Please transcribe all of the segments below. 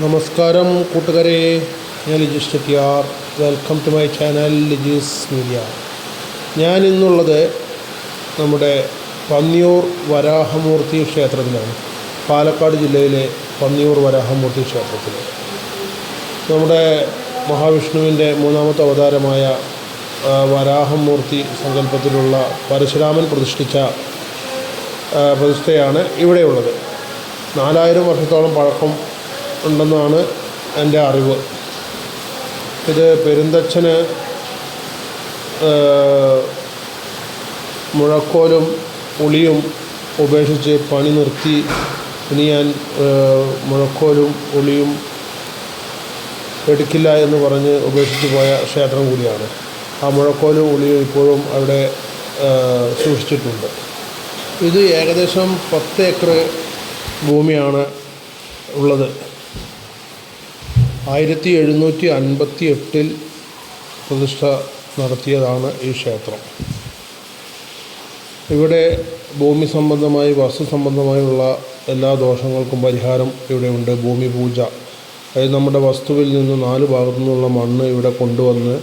നമസ്കാരം കൂട്ടുകാരെ. ഞാൻ Lijeesh Chettiar. Welcome to my channel Lijees media. ഞാൻ ഇന്നുള്ളത് നമ്മുടെ പന്നിയൂർ വരാഹമൂർത്തി ക്ഷേത്രത്തിലാണ്. പാലക്കാട് ജില്ലയിലെ പന്നിയൂർ വരാഹമൂർത്തി ക്ഷേത്രത്തിൽ നമ്മുടെ മഹാവിഷ്ണുവിന്റെ മൂന്നാമത്തെ അവതാരമായ വരാഹമൂർത്തി സങ്കല്പത്തിലുള്ള പരശുരാമൻ പ്രതിഷ്ഠിച്ച പ്രതിഷ്ഠയാണ് ഇവിടെയുള്ളത്. നാലായിരം വർഷത്തോളം പഴക്കം ഉണ്ടെന്നാണ് എന്റെ അറിവ്. ഇത് പെരുന്തച്ഛന് മുഴക്കോലും ഉളിയും ഉപേക്ഷിച്ച് പണി നിർത്തി ഇനി ഞാൻ മുഴക്കോലും ഉളിയും എടുക്കില്ല എന്ന് പറഞ്ഞ് ഉപേക്ഷിച്ച് പോയ ക്ഷേത്രം കൂടിയാണ്. ആ മുഴക്കോലും ഉളിയും ഇപ്പോഴും അവിടെ സൂക്ഷിച്ചിട്ടുണ്ട്. ഇത് ഏകദേശം പത്ത് ഏക്കർ ഭൂമിയാണ് ഉള്ളത്. ആയിരത്തി എഴുന്നൂറ്റി അൻപത്തി എട്ടിൽ പ്രതിഷ്ഠ നടത്തിയതാണ് ഈ ക്ഷേത്രം. ഇവിടെ ഭൂമി സംബന്ധമായി വസ്തു സംബന്ധമായുള്ള എല്ലാ ദോഷങ്ങൾക്കും പരിഹാരം ഇവിടെയുണ്ട്. ഭൂമി പൂജ അതായത് നമ്മുടെ വസ്തുവിൽ നിന്ന് നാല് ഭാഗത്തു നിന്നുള്ള മണ്ണ് ഇവിടെ കൊണ്ടുവന്ന്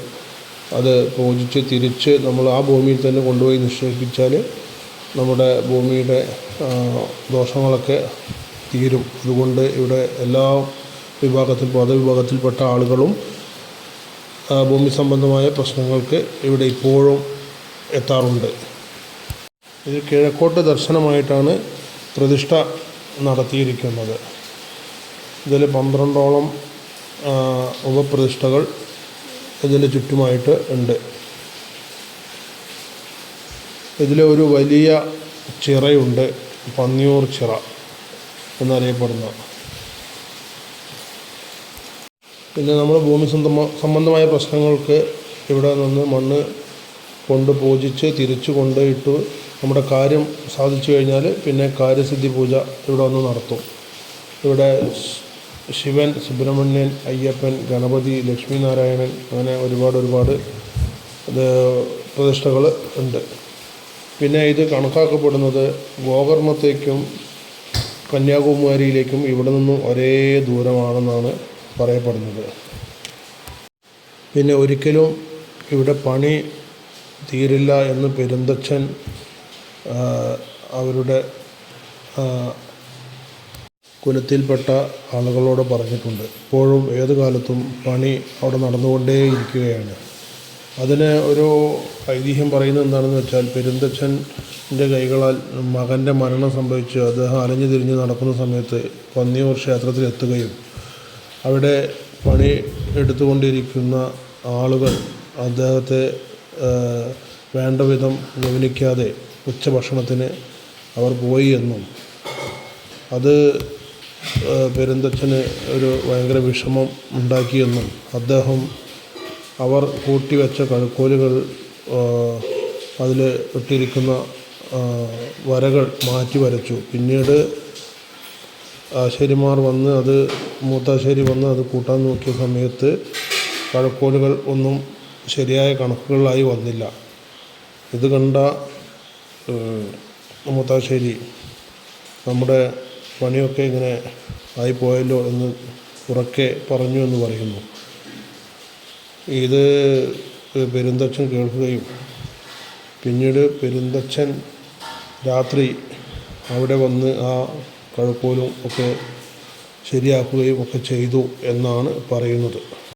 അത് പൂജിച്ച് തിരിച്ച് നമ്മൾ ആ ഭൂമിയിൽ തന്നെ കൊണ്ടുപോയി നിക്ഷേപിച്ചാൽ നമ്മുടെ ഭൂമിയുടെ ദോഷങ്ങളൊക്കെ തീരും. അതുകൊണ്ട് ഇവിടെ എല്ലാ വിഭാഗത്തിൽ മതവിഭാഗത്തിൽപ്പെട്ട ആളുകളും ഭൂമി സംബന്ധമായ പ്രശ്നങ്ങൾക്ക് ഇവിടെ ഇപ്പോഴും എത്താറുണ്ട്. ഇത് കിഴക്കോട്ട് ദർശനമായിട്ടാണ് പ്രതിഷ്ഠ നടത്തിയിരിക്കുന്നത്. ഇതിൽ പന്ത്രണ്ടോളം ഉപപ്രതിഷ്ഠകൾ ഇതിന് ചുറ്റുമായിട്ട് ഉണ്ട്. ഇതിലെ ഒരു വലിയ ചിറയുണ്ട് പന്നിയൂർ ചിറ എന്നറിയപ്പെടുന്ന. പിന്നെ നമ്മൾ ഭൂമി സംബന്ധ- സംബന്ധമായ പ്രശ്നങ്ങൾക്ക് ഇവിടെ നിന്ന് മണ്ണ് കൊണ്ട് പൂജിച്ച് തിരിച്ചു കൊണ്ടുപോയിട്ട് നമ്മുടെ കാര്യം സാധിച്ചു കഴിഞ്ഞാൽ പിന്നെ കാര്യസിദ്ധി പൂജ ഇവിടെ വന്ന് നടത്തും. ഇവിടെ ശിവൻ സുബ്രഹ്മണ്യൻ അയ്യപ്പൻ ഗണപതി ലക്ഷ്മി നാരായണൻ അങ്ങനെ ഒരുപാട് ഒരുപാട് പ്രതിഷ്ഠകൾ ഉണ്ട്. പിന്നെ ഇത് കണക്കാക്കപ്പെടുന്നത് ഗോകർണത്തേക്കും കന്യാകുമാരിയിലേക്കും ഇവിടെ നിന്നും ഒരേ ദൂരമാണെന്നാണ് പറയപ്പെടുന്നത്. പിന്നെ ഒരിക്കലും ഇവിടെ പണി തീരില്ല എന്ന് പെരുന്തച്ഛൻ അവരുടെ കുലത്തിൽപ്പെട്ട ആളുകളോട് പറഞ്ഞിട്ടുണ്ട്. ഇപ്പോഴും ഏത് കാലത്തും പണി അവിടെ നടന്നുകൊണ്ടേയിരിക്കുകയാണ്. അതിന് ഒരു ഐതിഹ്യം പറയുന്നത് എന്താണെന്ന് വെച്ചാൽ പെരുന്തച്ഛന്റെ കൈകളാൽ മകന്റെ മരണം സംഭവിച്ചു അദ്ദേഹം അലഞ്ഞു തിരിഞ്ഞ് നടക്കുന്ന സമയത്ത് പന്നിയൂർ ക്ഷേത്രത്തിൽ എത്തുകയും അവിടെ പണി എടുത്തുകൊണ്ടിരിക്കുന്ന ആളുകൾ അദ്ദേഹത്തെ വേണ്ട വിധം ഗമനിക്കാതെ ഉച്ചഭക്ഷണത്തിന് അവർ പോയി എന്നും. അത് പെരുന്തച്ഛന് ഒരു ഭയങ്കര വിഷമം ഉണ്ടാക്കിയെന്നും അദ്ദേഹം അവർ കൂട്ടിവെച്ച കഴുക്കോലുകൾ അതിൽ ഇട്ടിരിക്കുന്ന വരകൾ മാറ്റി വരച്ചു. പിന്നീട് ആശാരിമാർ വന്ന് അത് മൂത്താശ്ശേരി വന്ന് അത് കൂട്ടാൻ നോക്കിയ സമയത്ത് കഴക്കോലുകൾ ഒന്നും ശരിയായ കണക്കുകളിലായി വന്നില്ല. ഇത് കണ്ട മൂത്താശ്ശേരി നമ്മുടെ പണിയൊക്കെ ഇങ്ങനെ ആയിപ്പോയല്ലോ എന്ന് ഉറക്കെ പറഞ്ഞു എന്ന് പറയുന്നു. ഇത് പെരുന്തച്ഛൻ കേൾക്കുകയും പിന്നീട് പെരുന്തച്ഛൻ രാത്രി അവിടെ വന്ന് ആ കഴക്കോലും ഒക്കെ ശരിയാക്കുകയും ഒക്കെ ചെയ്തു എന്നാണ് പറയുന്നത്.